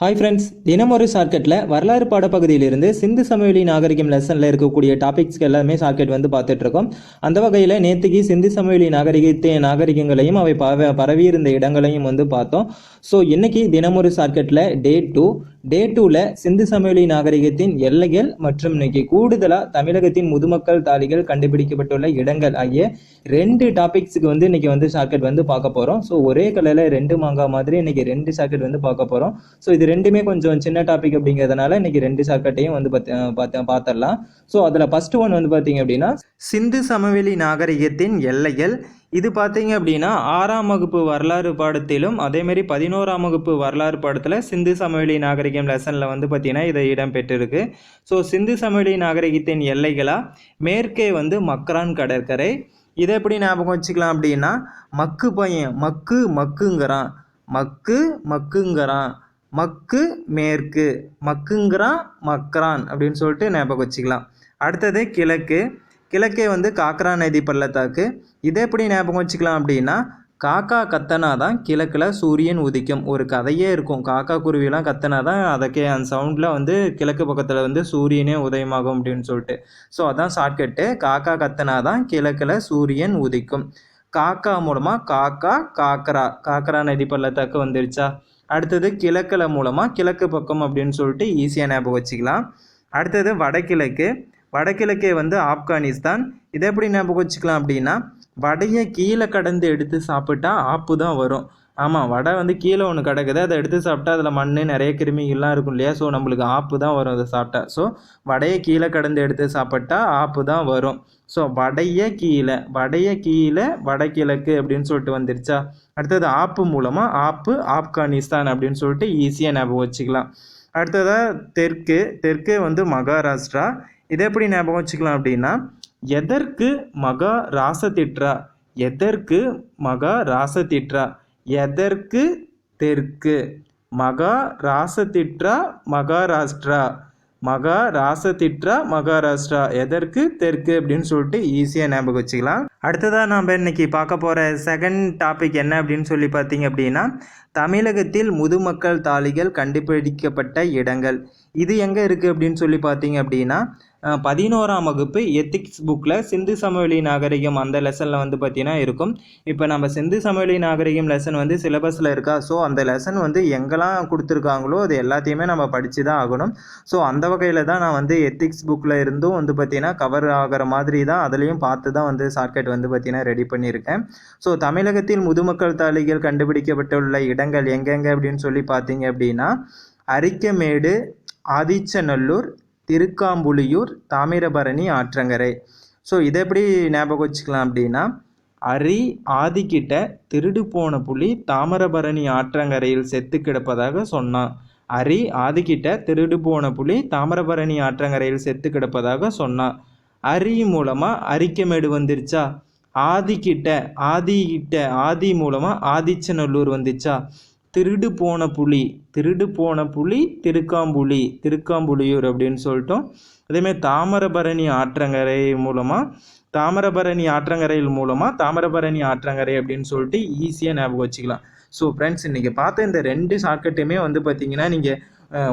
Hi friends தினமொரு ஷார்ட்கட்டில் வரலாறு பாடப்பகுதியிலிருந்து சிந்து சமவெளி நாகரிகம் லெசனில் இருக்கக்கூடிய டாபிக்ஸ்க்கு எல்லாமே ஷார்ட்கட் வந்து பார்த்துட்ருக்கோம் அந்த வகையில் நேற்றுக்கு சிந்து சமவெளி நாகரிகத்தை நாகரிகங்களையும் அவை பரவி பரவியிருந்த இடங்களையும் வந்து பார்த்தோம். ஸோ இன்றைக்கி தினமொரு ஷார்ட்கட்டில் டே டூ டே டூவில் சிந்து சமவெளி நாகரிகத்தின் எல்லைகள் மற்றும் இன்னைக்கு கூடுதலாக தமிழகத்தின் முதுமக்கள் தாலிகள் கண்டுபிடிக்கப்பட்டுள்ள இடங்கள் ஆகிய ரெண்டு டாபிக்ஸுக்கு வந்து இன்னைக்கு வந்து ஷார்ட்கட் வந்து பார்க்க போகிறோம் ஸோ ஒரே கலரில் ரெண்டு மாங்காய் மாதிரி இன்னைக்கு ரெண்டு ஷார்ட்கட் வந்து பார்க்க போகிறோம் ஸோ இது ரெண்டுமே கொஞ்சம் சின்ன டாபிக் அப்படிங்கிறதுனால இன்னைக்கு ரெண்டு ஷார்ட்கட்டையும் வந்து பார்த்து பார்த்துடலாம் ஸோ அதில் ஃபர்ஸ்ட் ஒன் வந்து பார்த்தீங்க அப்படின்னா சிந்து சமவெளி நாகரிகத்தின் எல்லைகள் இது பார்த்தீங்க அப்படின்னா ஆறாம் வகுப்பு வரலாறு பாடத்திலும் அதேமாரி பதினோராம் வகுப்பு வரலாறு பாடத்தில் சிந்து சமவெளி நாகரிகம் லெசனில் வந்து பார்த்தீங்கன்னா இதை இடம் பெற்றிருக்கு ஸோ சிந்து சமவெளி நாகரிகத்தின் எல்லைகளாக மேற்கே வந்து மக்ரான் கடற்கரை. இதை எப்படி ஞாபகம் வச்சுக்கலாம் அப்படின்னா மக்கு பையன் மக்கு மக்குங்கிறான். மக்கு மக்குங்கிறான். மக்கு மேற்கு. மக்குங்கிறான் மக்ரான் அப்படின்னு சொல்லிட்டு ஞாபகம் வச்சுக்கலாம். அடுத்தது கிழக்கு. கிழக்கே வந்து காக்ரா நதி பள்ளத்தாக்கு. இதை எப்படி ஞாபகம் வச்சுக்கலாம் அப்படின்னா காக்கா கத்தனா தான் கிழக்கில் சூரியன் உதிக்கும். ஒரு கதையே இருக்கும். காக்கா குருவிலாம் கத்தனா தான் அதற்கே அந்த சவுண்டில் வந்து கிழக்கு பக்கத்தில் வந்து சூரியனே உதயமாகும் அப்படின்னு சொல்லிட்டு. ஸோ அதான் ஷார்ட்கட்டு காக்கா கத்தனா தான் கிழக்கில் சூரியன் உதிக்கும். காக்கா மூலமாக காக்கா காக்கரா காக்கரா நதி பள்ளத்தாக்கு வந்துருச்சா? அடுத்தது கிழக்கில் மூலமாக கிழக்கு பக்கம் அப்படின்னு சொல்லிட்டு ஈஸியாக ஞாபகம் வச்சுக்கலாம். அடுத்தது வடகிழக்கு. வடகிழக்கே வந்து ஆப்கானிஸ்தான். இதை எப்படி ஞாபகம் வச்சுக்கலாம் அப்படின்னா வடையை கீழே கடந்து எடுத்து சாப்பிட்டா ஆப்பு தான் வரும். ஆமாம் வடை வந்து கீழே ஒன்று கிடக்குது அதை எடுத்து சாப்பிட்டா அதில் மண் நிறைய கிருமிகள்லாம் இருக்கும் இல்லையா? ஸோ நம்மளுக்கு ஆப்பு தான் வரும் அதை சாப்பிட்டா. ஸோ வடையை கீழே கடந்து எடுத்து சாப்பிட்டா ஆப்பு தான் வரும். ஸோ வடைய கீழே வடைய கீழே வடகிழக்கு அப்படின்னு சொல்லிட்டு வந்துருச்சா? அடுத்தது ஆப்பு மூலமாக ஆப்பு ஆப்கானிஸ்தான் அப்படின்னு சொல்லிட்டு ஈஸியாக ஞாபகம் வச்சுக்கலாம். அடுத்ததாக தெற்கு தெற்கு வந்து மகாராஷ்டிரா. இதை எப்படி ஞாபகம் வச்சுக்கலாம் அப்படின்னா எதற்கு மகா ராச ராசதிட்ரா எதற்கு மகா ராச ராசதிட்ரா எதற்கு தெற்கு? மகா ராச ராசதிட்ரா மகாராஷ்டிரா மகா ராச ராசதிட்ரா மகாராஷ்டிரா எதற்கு தெற்கு அப்படின்னு சொல்லிட்டு ஈஸியாக ஞாபகம் வச்சுக்கலாம். அடுத்ததாக நாம் இன்னைக்கு பார்க்க போகிற செகண்ட் டாபிக் என்ன அப்படின்னு சொல்லி பார்த்தீங்க அப்படின்னா தமிழகத்தில் முதுமக்கள் தாலிகள் கண்டுபிடிக்கப்பட்ட இடங்கள். இது எங்கே இருக்குது அப்படின்னு சொல்லி பார்த்தீங்க அப்படின்னா பதினோராம் வகுப்பு எத்திக்ஸ் புக்கில் சிந்து சமவெளி நாகரிகம் அந்த லெசனில் வந்து பார்த்தீங்கன்னா இருக்கும். இப்போ நம்ம சிந்து சமவெளி நாகரிகம் லெசன் வந்து சிலபஸில் இருக்கா? ஸோ அந்த லெசன் வந்து எங்கெல்லாம் கொடுத்துருக்காங்களோ அது எல்லாத்தையுமே நம்ம படித்து தான் ஆகணும். ஸோ அந்த வகையில் தான் நான் வந்து எத்திக்ஸ் புக்கில் இருந்தும் வந்து பார்த்தீங்கன்னா கவர் ஆகிற மாதிரி தான் அதுலேயும் பார்த்து தான் வந்து ஷார்ட்கட் வந்து பார்த்தீங்கன்னா ரெடி பண்ணியிருக்கேன். ஸோ தமிழகத்தில் முதுமக்கள் தாலிகள் கண்டுபிடிக்கப்பட்டுள்ள இடம் இடங்கள் எங்கெங்க அப்படின்னு சொல்லி பார்த்தீங்க அப்படின்னா அரிக்கமேடு ஆதிச்சநல்லூர் திருக்காம்புலியூர் தாமிரபரணி ஆற்றங்கரை. ஸோ இதை எப்படி ஞாபகம் வச்சுக்கலாம் அப்படின்னா அரி ஆதிக்கிட்ட திருடு போன புலி தாமிரபரணி ஆற்றங்கரையில் செத்து கிடப்பதாக சொன்னான். அரி ஆதிக்கிட்ட திருடு போன புலி தாமிரபரணி ஆற்றங்கரையில் செத்து கிடப்பதாக சொன்னான். அரி மூலமாக அரிக்கமேடு வந்துருச்சா? ஆதிக்கிட்ட ஆதிக்கிட்ட ஆதி மூலமாக ஆதிச்சநல்லூர் வந்துச்சா? திருடு போன புலி திருடு போன புலி திருக்காம்புலி திருக்காம்புலியூர் அப்படின்னு சொல்லிட்டோம். அதேமாதிரி தாமிரபரணி ஆற்றங்கரை மூலமாக தாமிரபரணி ஆற்றங்கரையில் மூலமாக தாமிரபரணி ஆற்றங்கரை அப்படின்னு சொல்லிட்டு ஈஸியாக ஞாபகம் வச்சுக்கலாம். ஸோ ஃப்ரெண்ட்ஸ் இன்றைக்கி பார்த்த இந்த ரெண்டு ஷார்ட்கட்டுமே வந்து பார்த்தீங்கன்னா நீங்கள்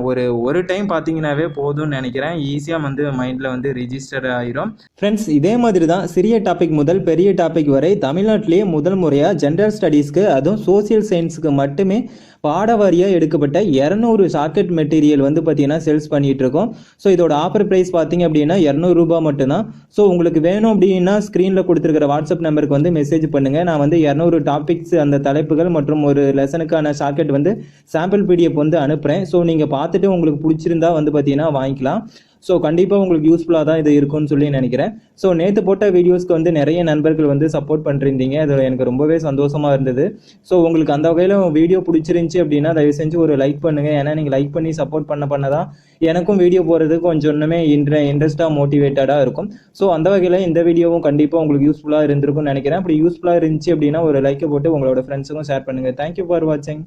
ஒரு ஒரு டைம் பார்த்தீங்கன்னாவே போதும்னு நினைக்கிறேன். ஈஸியாக வந்து மைண்டில் வந்து ரிஜிஸ்டர் ஆயிரும். ஃப்ரெண்ட்ஸ் இதே மாதிரி தான் சிறிய டாபிக் முதல் பெரிய டாபிக் வரை தமிழ்நாட்டிலேயே முதல் முறையாக ஜென்ரல் ஸ்டடீஸ்க்கு அதுவும் சோசியல் சயின்ஸுக்கு மட்டுமே பாடவாரியாக எடுக்கப்பட்ட இரநூறு சாக்கெட் மெட்டீரியல் வந்து பார்த்தீங்கன்னா சேல்ஸ் பண்ணிட்டு இருக்கோம் ஸோ இதோட ஆஃபர் ப்ரைஸ் பார்த்தீங்க அப்படின்னா இரநூறுபா மட்டும்தான். ஸோ உங்களுக்கு வேணும் அப்படின்னா ஸ்க்ரீனில் கொடுத்துருக்கிற வாட்ஸ்அப் நம்பருக்கு வந்து மெசேஜ் பண்ணுங்கள் நான் வந்து இரநூறு டாபிக்ஸ் அந்த தலைப்புகள் மற்றும் ஒரு லெசனுக்கான சாக்கெட் வந்து சாம்பிள் பிடிஎஃப் வந்து அனுப்புகிறேன் ஸோ நீங்கள் பார்த்துட்டு உங்களுக்கு பிடிச்சிருந்தா வந்து பார்த்தீங்கன்னா வாங்கிக்கலாம். ஸோ கண்டிப்பாக உங்களுக்கு யூஸ்ஃபுல்லாக தான் இது இருக்கும்னு சொல்லி நினைக்கிறேன். ஸோ நேற்று போட்ட வீடியோஸ்க்கு வந்து நிறைய நண்பர்கள் வந்து சப்போர்ட் பண்ணிருந்தீங்க அது எனக்கு ரொம்பவே சந்தோஷமாக இருந்தது. ஸோ உங்களுக்கு அந்த வகையில் வீடியோ பிடிச்சிருந்துச்சி அப்படின்னா தயவு செஞ்சு ஒரு லைக் பண்ணுங்கள் ஏன்னா நீங்கள் லைக் பண்ணி சப்போர்ட் பண்ண பண்ண தான் எனக்கும் வீடியோ போகிறது கொஞ்சம் இன்னுமே இன்ட்ர இன்ட்ரெஸ்ட்டாக மோட்டிவேட்டடாக இருக்கும். ஸோ அந்த வகையில் இந்த வீடியோவும் கண்டிப்பாக உங்களுக்கு யூஸ்ஃபுல்லாக இருந்திருக்கும்னு நினைக்கிறேன். அப்படி யூஸ்ஃபுல்லாக இருந்துச்சு அப்படின்னா ஒரு லைக்கை போட்டு உங்களோட ஃப்ரெண்ட்ஸுக்கும் ஷேர் பண்ணுங்கள் தேங்க்யூ ஃபார் வாட்சிங்